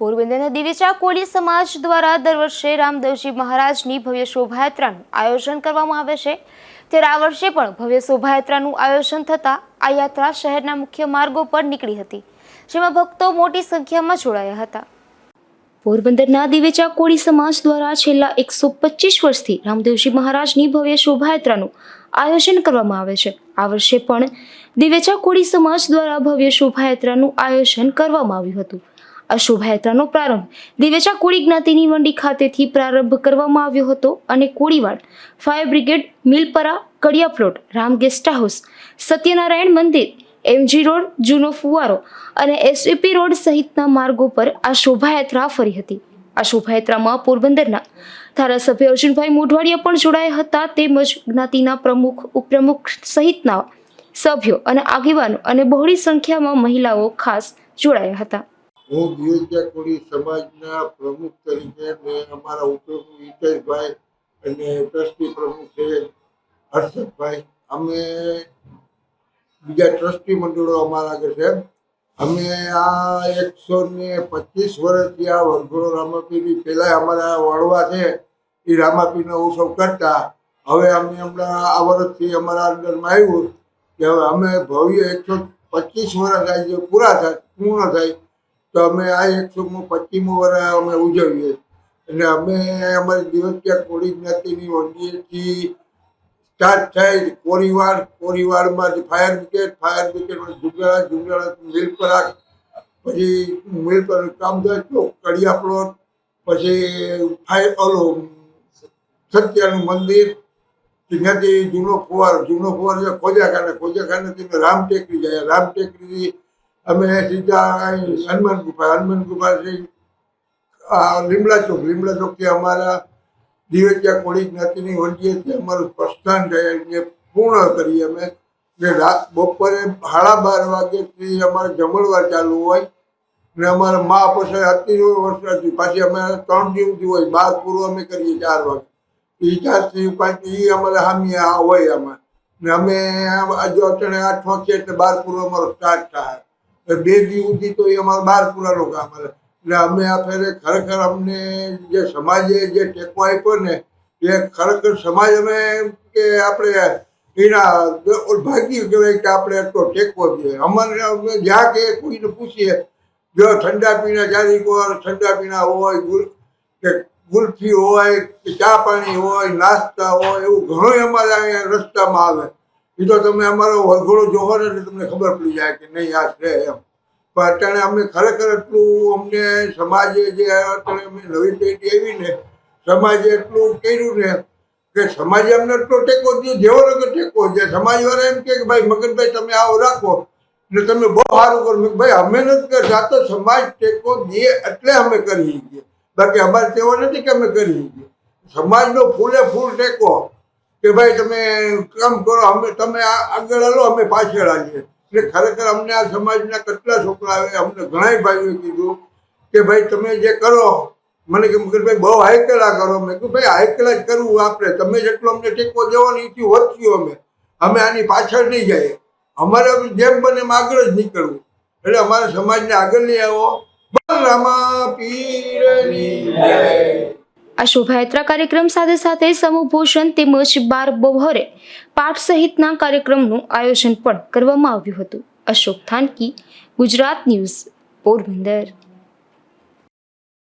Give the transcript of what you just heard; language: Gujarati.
પોરબંદરના દિવેચા કોળી સમાજ દ્વારા દર વર્ષે રામદેવજી મહારાજની ભવ્ય શોભાયાત્રાનું આયોજન કરવામાં આવે છે. ત્યારે આ વર્ષે પણ ભવ્ય શોભાયાત્રાનું આયોજન થતાં આ યાત્રા શહેરના મુખ્ય માર્ગો પર નીકળી હતી, જેમાં ભક્તો મોટી સંખ્યામાં જોડાયા હતા. પોરબંદરના દિવેચા કોળી સમાજ દ્વારા છેલ્લા એકસો પચીસ વર્ષથી રામદેવજી મહારાજની ભવ્ય શોભાયાત્રાનું આયોજન કરવામાં આવે છે. આ વર્ષે પણ દિવેચા કોળી સમાજ દ્વારા ભવ્ય શોભાયાત્રાનું આયોજન કરવામાં આવ્યું હતું. આ શોભાયાત્રાનો પ્રારંભ. દિવેચા કોળી જ્ઞાતિની મંડી ખાતેથી પ્રારંભ કરવામાં આવ્યો હતો અને કોળીવાડ, fire brigade, Milpara, Kadia plot Ram guest house, Satyanarayan મંદિર, એમજી રોડ, જૂનો ફુવારો અને એસવીપી રોડ સહિતના માર્ગો પર આ શોભાયાત્રા ફરી હતી. આ શોભાયાત્રામાં પોરબંદરના ધારાસભ્ય અર્જુનભાઈ મોઢવાડિયા પણ જોડાયા હતા તેમજ જ્ઞાતિના પ્રમુખ, ઉપપ્રમુખ સહિતના સભ્યો અને આગેવાનો અને બહોળી સંખ્યામાં મહિલાઓ ખાસ જોડાયા હતા. હું દિવેચા કોળી સમાજના પ્રમુખ તરીકે મેં અમારા ઉપપ્રમુખ હિતેશભાઈ અને ટ્રસ્ટી પ્રમુખ છે હર્ષદભાઈ. અમે બીજા ટ્રસ્ટી મંડળો અમારા આગળ છે. અમે આ એકસો ને પચીસ વર્ષથી આ વરઘોડો રામાપીની પહેલાં અમારા વડવા છે, એ રામાપીનો ઉત્સવ કરતા. હવે અમે હમણાં આ વર્ષથી અમારા અંદરમાં આવ્યું કે હવે અમે ભવ્ય એકસો પચીસ વર્ષ આજે પૂરા થાય, પૂર્ણ થાય તો અમે આ એકસો પચીમું વર્ષ અમે ઉજવીએ એટલે અમે અમારી દિવસિયા કોળી જ્ઞાતિની હોડીએથી સ્ટાર્ટ થઈ કોરીવાડ કોરીવાડમાં ફાયર બ્રિગેડ ફાયર બ્રિગેડમાં ઝુંગળા મિલ મિલપરા પછી મિલપર કામદાર ચોક કડિયા પ્લોટ પછી ફાયર ઓલો સત્યાનું મંદિર ત્યાંથી જૂનો ફુવાર જૂનો ફુવાર ખોજાખાને ખોજાખાનેથી રામ ટેકરી જાય. રામ ટેકરી અમે સીધા અહીં હનુમાન ગુફા, હનુમાન ગુફાથી લીમડા ચોક, લીમડા ચોકથી અમારા દિવેચિયા કોળી જ્ઞાતિની વંડીએથી અમારું પ્રસ્થાન એ પૂર્ણ કરીએ અમે. ને રાત બપોરે સાડા બાર વાગ્યાથી અમારે જમણવાર ચાલુ હોય. ને અમારા મા પછી અતિ વર્ષથી પાછી અમે ત્રણ દિવસથી હોય. બાર પૂરું અમે કરીએ ચાર વાગે. એ ચારથી પાંચ એ અમારે હામી હોય અમે ને અમે જો અત્યારે આઠ વાગે એટલે બાર પૂરો અમારો સ્ટાર્ટ થાય. બે દિવસ સુધી તો એ અમારે બાર પૂરાનો કામ હાલે એટલે અમે આ ફેરે ખરેખર અમને જે સમાજે જે ટેકો આપ્યો ને, એ ખરેખર સમાજ અમે કે આપણે એના ભાગ્ય કહેવાય કે આપણે એટલો ટેકો જોઈએ અમારે અમે જ્યાં કે કોઈને પૂછીએ, જો ઠંડા પીણા ચારી કોઈ ઠંડા પીણા હોય કે ગુલ્ફી હોય, કે ચા પાણી હોય, નાસ્તા હોય, એવું ઘણું અમારે અહીંયા રસ્તામાં આવે. એ તો તમે અમારો વરઘોડો જોવો ને એટલે તમને ખબર પડી જાય કે નહીં, આ છે એમ. પણ અત્યારે અમે ખરેખર એટલું અમને સમાજે જે અત્યારે અમે નવી પેઢી આવી ને, સમાજે એટલું કર્યું ને, કે સમાજે અમને એટલો ટેકો દે જેવો રંગ ટેકો છે. સમાજવાળા એમ કે ભાઈ, મગનભાઈ, તમે આવો રાખો. ને તમે બહુ સારું કરો. ભાઈ, અમે નથી કરતા તો સમાજ ટેકો દે એટલે અમે કરી છીએ બાકી અમારે તેવો નથી કે અમે કરી શકીએ. સમાજનો ફૂલે ફૂલ ટેકો. કે ભાઈ તમે કામ કરો, અમે તમે આગળ હાલો, અમે પાછળ આવીએ. એટલે ખરેખર અમને આ સમાજના કેટલા છોકરા અમને ઘણા ભાઈઓએ કીધું કે ભાઈ તમે જે કરો, મને કે મુકેશભાઈ, બહુ હાઈકલા કરો. મેં કીધું, ભાઈ, હાઈકલા જ કરવું આપણે તમે જેટલો અમને ટેકો દેવો ને એથી વધ્યું અમે. અમે આની પાછળ નહીં જઈએ. અમારે જેમ બને એમ આગળ જ નીકળવું. એટલે અમારા સમાજને આગળ લઈ આવો. બલરામા પીરની જય. આ શોભાયાત્રા કાર્યક્રમ સાથે સાથે સમૂહ તેમજ બાર બપોરે પાઠ સહિતના કાર્યક્રમનું આયોજન પણ કરવામાં આવ્યું હતું. અશોક થાનકી, ગુજરાત ન્યૂઝ, પોરબંદર.